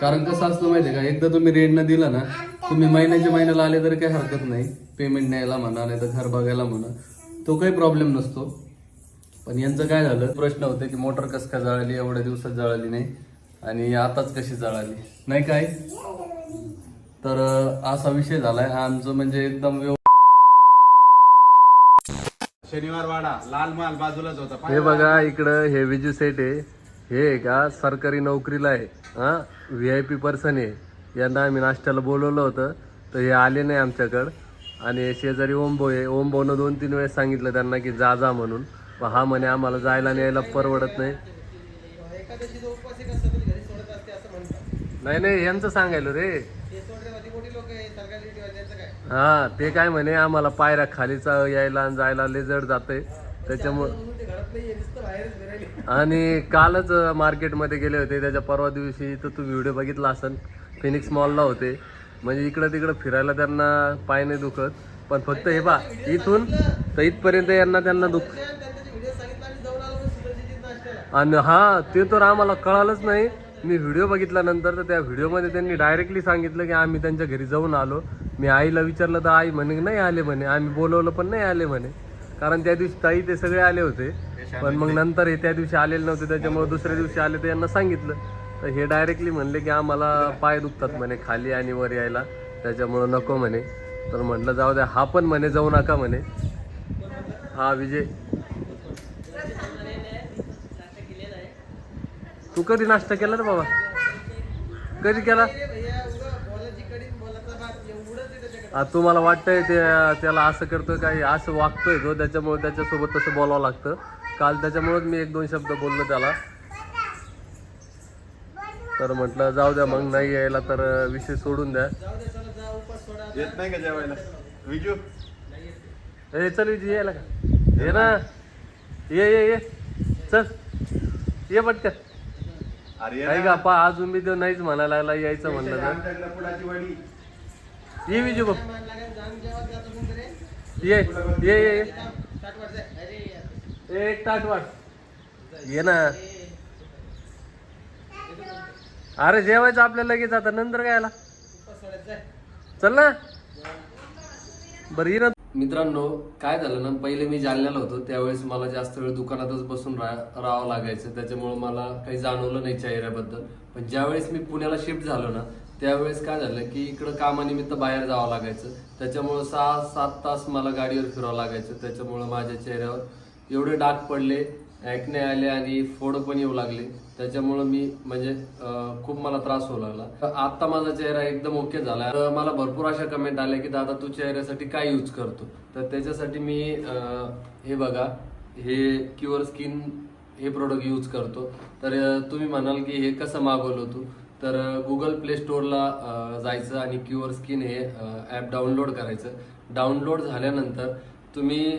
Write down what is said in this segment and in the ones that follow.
कारण कसं असतं माहितीये का? एकदा तुम्ही रेंटनं दिलं ना तुम्ही महिन्याच्या महिन्याला आले तरी काही हरकत नाही. पेमेंट न्यायला म्हणा नाही तर घर बघायला म्हणा. तो काही प्रॉब्लेम नसतो. पण यांचं काय झालं? प्रश्न होते की मोटर कस काय जळाली एवढ्या दिवसात जळाली नाही. आणि आताच कशी जळाली? नाही काय? तर असा विषय झालाय. आमचं म्हणजे एकदम व्यव- शनिवार वाडा लाल माल बाजूलाच होता. हे बघा इकडं हे विजू सेट आहे. हे का सरकारी नोकरीला आहे. हा व्ही आय पी पर्सन आहे. यांना आम्ही नाश्त्याला बोलवलं होतं. तर हे आले नाही आमच्याकडं. आणि शेजारी ओंबो आहे. ओंबोनं दोन तीन वेळेस सांगितलं त्यांना की जा जा म्हणून. हा म्हणे आम्हाला जायला न्यायला परवडत नाही. नाही नाही यांचं सांगायलो रे. हा ते काय म्हणे आम्हाला पायऱ्या खालीचा यायला आणि जायला लेजड जाते त्याच्यामुळं आणि कालच मार्केटमध्ये गेले होते. त्याच्या परवा दिवशी तर तू व्हिडिओ बघितला असेल फिनिक्स मॉलला होते. म्हणजे इकडं तिकडं फिरायला त्यांना पाय नाही दुखत. पण फक्त हे बा इथून तर इथपर्यंत यांना त्यांना दुख आणि हा ते तर आम्हाला कळालंच नाही. मी व्हिडिओ बघितल्यानंतर तर त्या व्हिडिओमध्ये त्यांनी डायरेक्टली सांगितलं की आम्ही त्यांच्या घरी जाऊन आलो. मी आईला विचारलं तर आई म्हणे नाही आले म्हणे. आम्ही बोलवलं पण नाही आले म्हणे. कारण त्या दिवशी ताई ते सगळे आले होते. पण मग नंतर हे त्या दिवशी आलेले नव्हते त्याच्यामुळे दुसऱ्या दिवशी आले तर यांना सांगितलं. तर हे डायरेक्टली म्हणले की आम्हाला पाय दुखतात म्हणे खाली आणि वर यायला. त्याच्यामुळं नको म्हणे. तर म्हटलं जाऊ द्या हा पण म्हणे जाऊ नका म्हणे. हा विजय. तू कधी नाश्ता केला रे बाबा? कधी केला? आ, तुम्हाला वाटतंय ते त्याला असं करतोय काही असं वागतोय तो त्याच्यामुळे त्याच्यासोबत तसं बोलावं लागतं. काल त्याच्यामुळेच मी एक दोन शब्द बोललो त्याला. तर म्हटलं जाऊ द्या मग नाही यायला तर विषय सोडून द्या. येत नाही का जेवायला? विजू? ए चल विजय यायला का? ये ना. ये ये ये. चल. ये पटकन. अरे काही का पा अजून मी तो नाहीच म्हणायला लागला यायचं म्हणलं तर. ये विजू बघ. ये ये ये. एक ताट वाट ये ना. अरे जेवायचं आपल्याला लगेच आता. नंतर काय आला? चल ना. बरं ये ना मित्रांनो काय झालं ना पहिले मी जालन्याला होतो. त्यावेळेस मला जास्त वेळ दुकानातच बसून राहा राहावं लागायचं. त्याच्यामुळे मला काही जाणवलं नाही चेहऱ्याबद्दल पण ज्यावेळेस मी पुण्याला शिफ्ट झालो ना त्यावेळेस काय झालं की इकडं कामानिमित्त बाहेर जावं लागायचं. त्याच्यामुळं सहा सात तास मला गाडीवर फिरावं लागायचं. त्याच्यामुळं माझ्या चेहऱ्यावर एवढे डाग पडले ॲक्ने आले आणि फोड पण येऊ लागले. त्याच्यामुळं मी म्हणजे खूप मला त्रास होऊ लागला. आता माझा चेहरा एकदम ओके झाला. तर मला भरपूर अशा कमेंट आल्या की दादा तू चेहऱ्यासाठी काय यूज करतो? तर त्याच्यासाठी मी हे बघा हे क्युअर स्किन हे प्रोडक्ट यूज करतो. तर तुम्ही म्हणाल की हे कसं मागवलं तू? तर गुगल प्ले स्टोअरला जायचं आणि क्युअर स्किन हे ॲप डाउनलोड करायचं. डाउनलोड झाल्यानंतर तुम्ही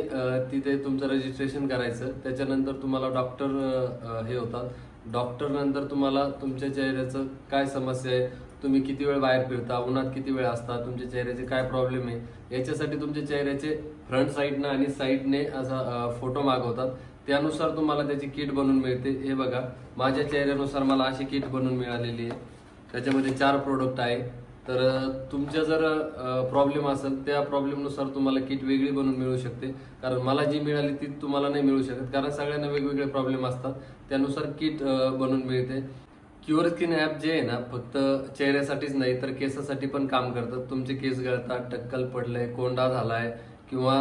तिथे तुमचं रजिस्ट्रेशन करायचं. त्याच्यानंतर तुम्हाला डॉक्टर हे होतात. डॉक्टर नंतर तुम्हाला तुमच्या चेहऱ्याचं काय समस्या आहे? तुम्ही किती वेळ बाहेर फिरता? उन्हात किती वेळ असता? तुमच्या चेहऱ्याचे काय प्रॉब्लेम आहे? याच्यासाठी तुमच्या चेहऱ्याचे फ्रंट साईडनं आणि साईडने असा फोटो मागवतात. त्यानुसार तुम्हाला त्याची किट बनवून मिळते. हे बघा. माझ्या चेहऱ्यानुसार मला अशी किट बनवून मिळालेली आहे. त्याच्यामध्ये चार प्रोडक्ट आहे. तर तुमच्या जर प्रॉब्लेम असेल त्या प्रॉब्लेमनुसार तुम्हाला किट वेगळी बनवून मिळू शकते. कारण मला जी मिळाली ती तुम्हाला नाही मिळू शकत. कारण सगळ्यांना वेगवेगळे प्रॉब्लेम असतात. त्यानुसार किट बनवून मिळते. क्युअर स्किन ॲप जे आहे ना फक्त चेहऱ्यासाठीच नाही तर केसासाठी पण काम करतात. तुमचे केस गळतात टक्कल पडलंय कोंडा झालाय किंवा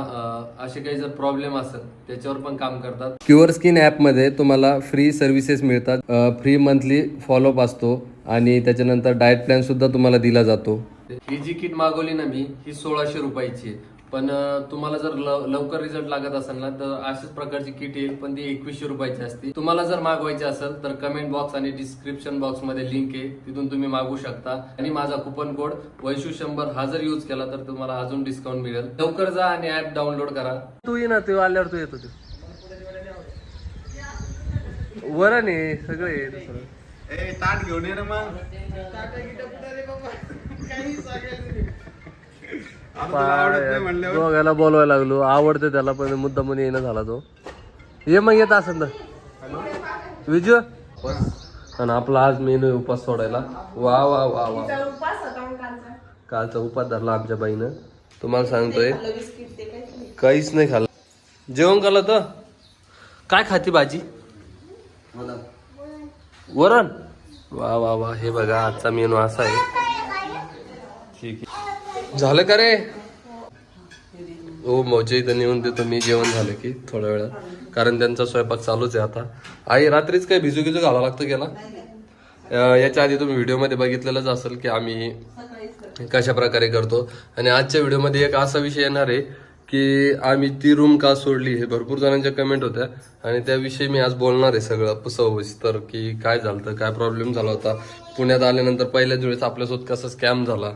असे काही जर प्रॉब्लेम असेल त्याच्यावर पण काम करतात. क्युअर स्किन ॲपमध्ये तुम्हाला फ्री सर्व्हिसेस मिळतात. फ्री मंथली फॉलोअप असतो आणि त्याच्यानंतर डाएट प्लॅन सुद्धा तुम्हाला दिला जातो. ही जी किट मागवली ना मी ही सोळाशे रुपयाची आहे. पण तुम्हाला जर लव- लवकर रिझल्ट लागत असेल ना तर अशाच प्रकारची किट येईल पण ती एकवीसशे रुपयाची असते. तुम्हाला जर मागवायची असेल तर कमेंट बॉक्स आणि डिस्क्रिप्शन बॉक्समध्ये लिंक आहे. तिथून तुम्ही मागवू शकता. आणि माझा कुपन कोड वैशू शंभर हा जर यूज केला तर तुम्हाला अजून डिस्काउंट मिळेल. लवकर जा आणि ऍप डाउनलोड करा. तू ये ना तू आल्यावर तू येतो वरण आहे सगळे दुसरं. ए ताट घेऊन ये ना मग. दोघाला बोलवायला लागलो. आवडते त्याला पण मुद्दा म्हणून येणं झाला तो. ये मग येत असेल तर. विजू? आणि आपला आज मेनू आहे उपास सोडायला. वा वा वा वा. कालचा. कालचा उपास धरला आमच्या बाईनं. तुम्हाला सांगतोय खाल्लं काहीच नाही. काहीच नाही खाल्लं. जेवण केलं तर? काय खाती भाजी? वरण? वा वा वा. हे बघा आजचा मेनू असा आहे. ठीक आहे. झालं का रे? हो मौजे इथं नेऊन देतो. मी जेवण झालं की थोड्या वेळात. कारण त्यांचा स्वयंपाक चालूच आहे आता. आई रात्रीच काय भिजू भिजू घालावं लागतं गेला? याच्या आधी तुम्ही व्हिडिओमध्ये बघितलेलंच असेल की आम्ही कशा प्रकारे करतो. आणि आजच्या व्हिडिओमध्ये एक असा विषय येणार आहे की आम्ही ती रूम का सोडली हे भरपूर जणांच्या कमेंट होत्या. आणि त्याविषयी मी आज बोलणार आहे सगळं. सविस्तर की काय झालं काय प्रॉब्लेम झाला होता. पुण्यात आल्यानंतर पहिल्याच वेळेस आपल्यासोबत कसा स्कॅम झाला.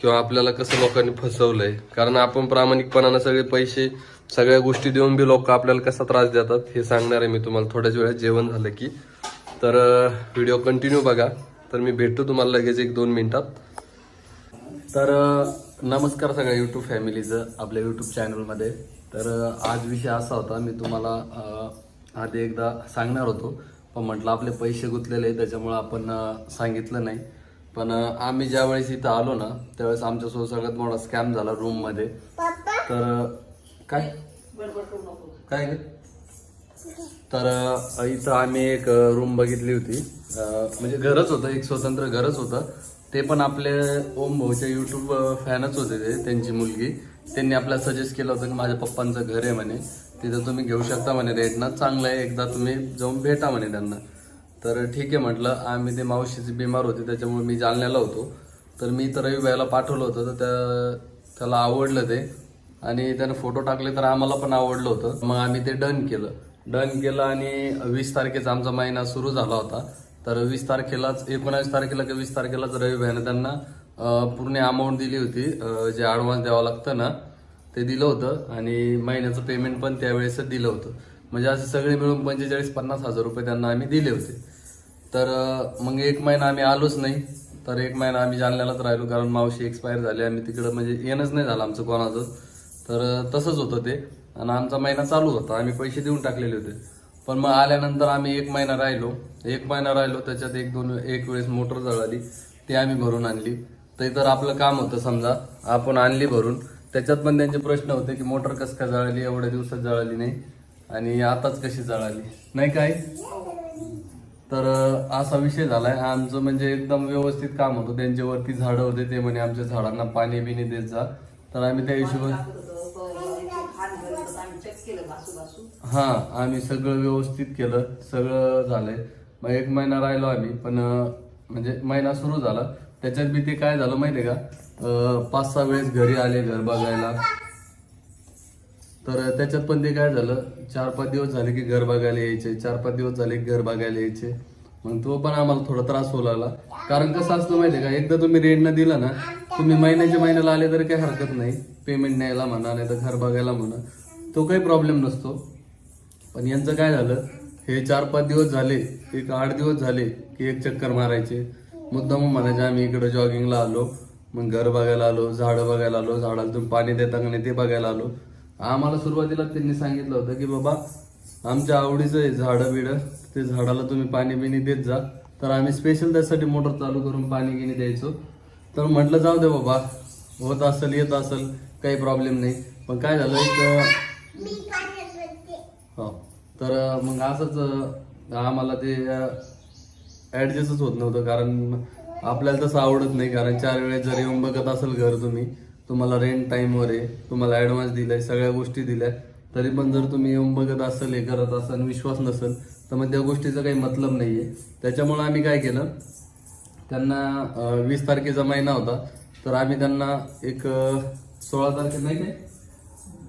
किंवा आपल्याला कसं लोकांनी फसवलंय? कारण आपण प्रामाणिकपणानं सगळे पैसे सगळ्या गोष्टी देऊन बी लोक आपल्याला कसा त्रास देतात हे सांगणार आहे मी तुम्हाला. थोड्याच वेळात जेवण झालं की. तर व्हिडिओ कंटिन्यू बघा. तर मी भेटतो तुम्हाला लगेच एक दोन मिनिटात. तर नमस्कार सगळ्या यूट्यूब फॅमिलीचं आपल्या यूट्यूब चॅनलमध्ये. तर आज विषय असा होता मी तुम्हाला आधी एकदा सांगणार होतो. पण म्हटलं आपले पैसे गुंतलेले आहे त्याच्यामुळं आपण सांगितलं नाही. पण आम्ही ज्या वेळेस इथं आलो ना त्यावेळेस आमच्यासोबत सगळ्यात मोठा स्कॅम झाला रूममध्ये तर अ, काय? काय? तर इथं आम्ही एक रूम बघितली होती. म्हणजे घरच होतं एक स्वतंत्र घरच होतं. ते पण आपले ओम भाऊचे युट्यूब फॅनच होते ते त्यांची मुलगी. त्यांनी आपल्याला सजेस्ट केलं होतं की माझ्या पप्पांचं घर आहे म्हणे. तिथं तुम्ही घेऊ शकता म्हणे रेटना चांगलं आहे. एकदा तुम्ही जाऊन भेटा म्हणे त्यांना. तर ठीक आहे म्हटलं आम्ही ते मावशीची बिमार होती त्याच्यामुळे मी जालन्याला होतो. तर मी तर रविबाईला पाठवलं होतं तर त्या त्याला आवडलं ते. आणि त्यानं फोटो टाकले तर आम्हाला पण आवडलं होतं. मग आम्ही ते डन केलं. डन केलं आणि वीस तारखेचा आमचा महिना सुरू झाला होता. तर वीस तारखेलाच एकोणावीस तारखेला किंवा वीस तारखेलाच रविभाईनं त्यांना पूर्ण अमाऊंट दिली होती. जे ॲडव्हान्स द्यावं लागतं ना ते दिलं होतं. आणि महिन्याचं पेमेंट पण त्यावेळेसच दिलं होतं. म्हणजे असे सगळे मिळून पंचेचाळीस पन्नास हजार रुपये त्यांना आम्ही दिले होते. तर मग एक महिना आम्ही आलोच नाही. तर एक महिना आम्ही जालन्यालाच राहिलो कारण मावशी एक्सपायर झाली. आम्ही तिकडं म्हणजे येणंच नाही झालं आमचं कोणाचं. तर तसंच होतं ते. आणि आमचा महिना चालू होता. आम्ही पैसे देऊन टाकलेले होते. पण मग आल्यानंतर आम्ही एक महिना राहिलो. एक महिना राहिलो त्याच्यात एक दोन एक वेळेस मोटर जळाली. ती आम्ही भरून आणली. ते तर आपलं काम होतं समजा. आपण आणली भरून. त्याच्यात पण त्यांचे प्रश्न होते की मोटर कसं काय जळाली? एवढ्या दिवसात जळाली नाही. आणि आताच कशी जळाली? नाही काय तर असा विषय झालाय. आमचं म्हणजे एकदम व्यवस्थित काम होतं. त्यांच्यावरती झाडं होते ते म्हणे आमच्या झाडांना पाणी बिणी देत जा. तर आम्ही त्या हिशोबाने हा आम्ही सगळं व्यवस्थित केलं. सगळं झालंय. मग एक महिना राहिलो आम्ही पण म्हणजे महिना सुरू झाला. त्याच्यात बी ते काय झालं माहितीये का? पाच सहा वेळेस घरी आले घर बघायला. तर त्याच्यात पण ते काय झालं चार पाच दिवस झाले की घर बघायला यायचे चार पाच दिवस झाले की घर बघायला यायचे. मग तो पण आम्हाला थोडा त्रास होऊ लागला. कारण कसं असतं माहितीये का एकदा तुम्ही रेंटनं दिला ना तुम्ही महिन्याच्या महिन्याला आले तरी काही हरकत नाही. पेमेंट न्यायला म्हणा नाही तर घर बघायला म्हणा. तो काही प्रॉब्लेम नसतो. पण यांचं काय झालं हे चार पाच दिवस झाले एक आठ दिवस झाले की एक चक्कर मारायचे. मुद्दाम म्हणायचे आम्ही इकडं जॉगिंगला आलो मग घर बघायला आलो झाडं बघायला आलो झाडाला तुम्ही पाणी देता का नाही ते बघायला आलो. आम्हाला सुरुवातीला त्यांनी सांगितलं होतं की बाबा आमच्या आवडीचं आहे झाडं बिडं ते झाडाला तुम्ही पाणी बिणी देत जा. तर आम्ही स्पेशल त्यासाठी मोटर चालू करून पाणी गिनी द्यायचो. तर म्हटलं जाऊ दे बाबा होत असेल येत असेल काही प्रॉब्लेम नाही. पण काय झालं एक हो. तर मग असंच आम्हाला ते ऍडजस्टच होत नव्हतं कारण आपल्याला तसं आवडत नाही कारण चार वेळेस जर येऊन बघत असेल घर तुम्ही तुम्हाला रेंट टाईमवर आहे तुम्हाला ऍडव्हान्स दिलाय सगळ्या गोष्टी दिल्या तरी पण जर तुम्ही येऊन बघत असाल हे करत असाल विश्वास नसेल तर मग त्या गोष्टीचा काही मतलब नाही आहे त्याच्यामुळं आम्ही काय केलं त्यांना वीस तारखेचा महिना होता तर आम्ही त्यांना एक सोळा तारखे नाही काय?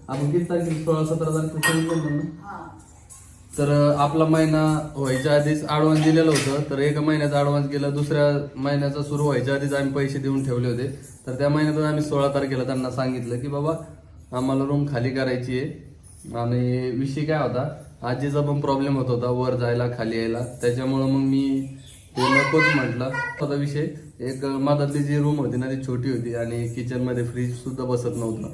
आपण किती तारखे सोळा सतरा तारखे सांगितलं त्यांना तर आपला महिना व्हायच्या आधीच ॲडव्हान्स दिलेलं होतं. तर एका महिन्याचा ॲडव्हान्स गेला दुसऱ्या महिन्याचा सुरू व्हायच्या आधीच आम्ही पैसे देऊन ठेवले होते. तर त्या महिन्यातच आम्ही सोळा तारखेला त्यांना सांगितलं की बाबा आम्हाला रूम खाली करायची आहे. आणि विषय काय होता आजीचा पण प्रॉब्लेम होत होता वर जायला खाली यायला. त्याच्यामुळं मग मी ते नकोच म्हटलं. होता विषय. एक मधातली जी रूम होती ना ती छोटी होती आणि किचनमध्ये फ्रीजसुद्धा फ्रीज सुद्धा बसत नव्हतं.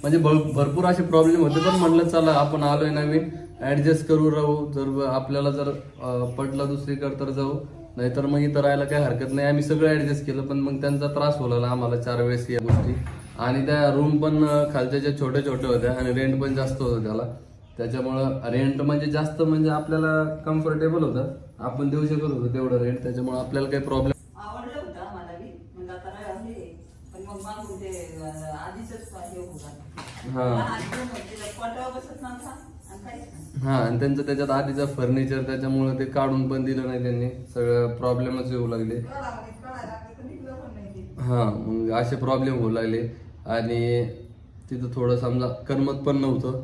म्हणजे भर- भरपूर असे प्रॉब्लेम होते पण म्हटलं चला आपण आलोय नवीन. ऍडजस्ट करू राहू. जर आपल्याला जर अं, पटलं दुसरीकडे तर जाऊ. नाहीतर मग इथं राहायला काही हरकत नाही. आम्ही सगळं ऍडजस्ट केलं पण मग त्यांचा त्रास होला आम्हाला चार वेळेस या गोष्टी. आणि त्या रूम पण खालच्या ज्या छोट्या छोट्या होत्या आणि रेंट पण जास्त होतं त्याला. त्याच्यामुळं रेंट म्हणजे जास्त म्हणजे आपल्याला कम्फर्टेबल होतं. आपण देऊ शकत होतो तेवढं रेंट त्याच्यामुळे आपल्याला काही प्रॉब्लेम म्हणजे काय हे हे आणि त्यांचं त्याच्यात आधीचं फर्निचर त्याच्यामुळे ते काढून पण दिलं नाही त्यांनी. सगळं प्रॉब्लेमच येऊ लागले. हा मग असे प्रॉब्लेम होऊ लागले. आणि तिथं थोडं समजा करमत पण नव्हतं.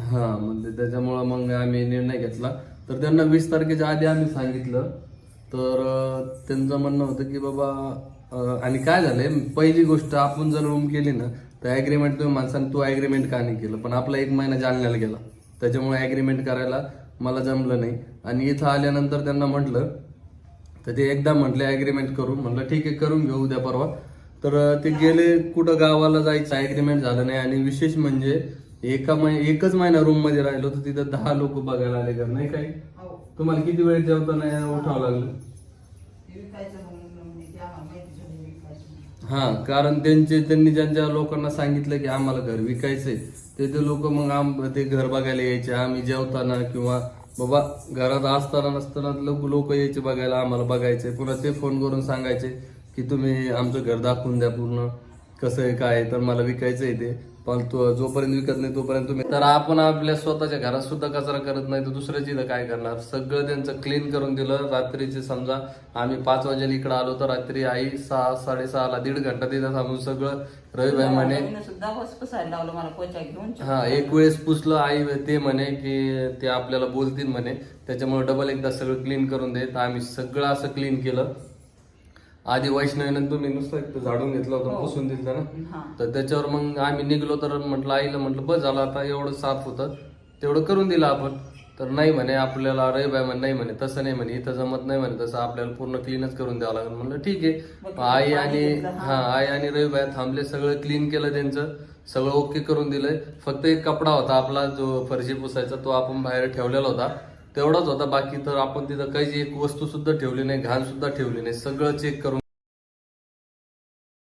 हा, म्हणजे त्याच्यामुळं मग आम्ही निर्णय घेतला. तर त्यांना वीस तारखेच्या आधी आम्ही सांगितलं. तर त्यांचं म्हणणं होतं की बाबा आणि काय झालंय? पहिली गोष्ट आपण जर रूम केली ना तर ॲग्रीमेंट तुम्ही माणसाने तू ॲग्रीमेंट का नाही केलं? पण आपला एक महिना जालन्याला गेला. त्याच्यामुळे ॲग्रीमेंट करायला मला जमलं नाही. आणि इथं आल्यानंतर त्यांना म्हटलं तर ते एकदा म्हटले ॲग्रीमेंट करू. म्हटलं ठीक आहे करून घेऊ उद्या परवा. तर ते गेले कुठं गावाला जायचं ॲग्रीमेंट झालं नाही. आणि विशेष म्हणजे एका महि एकच महिना रूममध्ये राहिलो तर तिथं दहा लोक बघायला आले का? नाही काही? हो. तुम्हाला किती वेळ जेवताना उठावं लागलं ते विकायचं म्हणून म्हणजे ते आम्हाला माहिती झाली विकायचं हा कारण त्यांचे त्यांनी ज्यांच्या लोकांना सांगितलं की आम्हाला घर विकायचंय ते ते लोक मग आम ते घर बघायला यायचे आम्ही जेवताना किंवा बाबा घरात असताना नसताना लोक लोक यायचे बघायला आम्हाला बघायचे पुन्हा ते फोन करून सांगायचे की तुम्ही आमचं घर दाखवून द्या पूर्ण कसं आहे काय आहे, तर मला विकायचं आहे ते. पण तो जोपर्यंत विकत नाही तोपर्यंत तुम्ही तर आपण आपल्या स्वतःच्या घरात सुद्धा कचरा करत नाही तर दुसऱ्याची इथं काय करणार? सगळं त्यांचं क्लीन करून दिलं. रात्रीचे समजा आम्ही पाच वाजेला इकडे आलो तर रात्री आई सहा साडेसहाला दीड घंटा तिथं थांबून सगळं म्हणे सुद्धा पुसायला लावलं मला पोचा घेऊन हा एक वेळेस पुसलं आई ते म्हणे की ते आपल्याला बोलतील म्हणे. त्याच्यामुळे डबल एकदा सगळं क्लीन करून दे तर आम्ही सगळं असं क्लीन केलं. आधी वैष्णवीनं तुम्ही नुसतं एक झाडून घेतलं होतं पुसून दिलं ना. हा. तर त्याच्यावर मग आम्ही निघलो तर म्हटलं आईला म्हटलं बस झालं आता एवढं साफ होतं. तेवढं करून दिलं आपण. तर नाही म्हणे आपल्याला रविबाई म्हणे नाही म्हणे तसं नाही म्हणे इथं जमत नाही म्हणे तसं आपल्याला पूर्ण क्लीनच करून द्यावं लागेल. म्हणलं ठीक आहे. आई आणि हा. आई आणि रविबाई थांबले सगळं क्लीन केलं त्यांचं. सगळं ओके करून दिलंय. फक्त एक कपडा होता आपला जो फरशी पुसायचा तो आपण बाहेर ठेवलेला होता. तेवढाच होता. बाकी तर आपण तिथं काही एक वस्तू सुद्धा ठेवली नाही घाण सुद्धा ठेवली नाही. सगळं चेक करून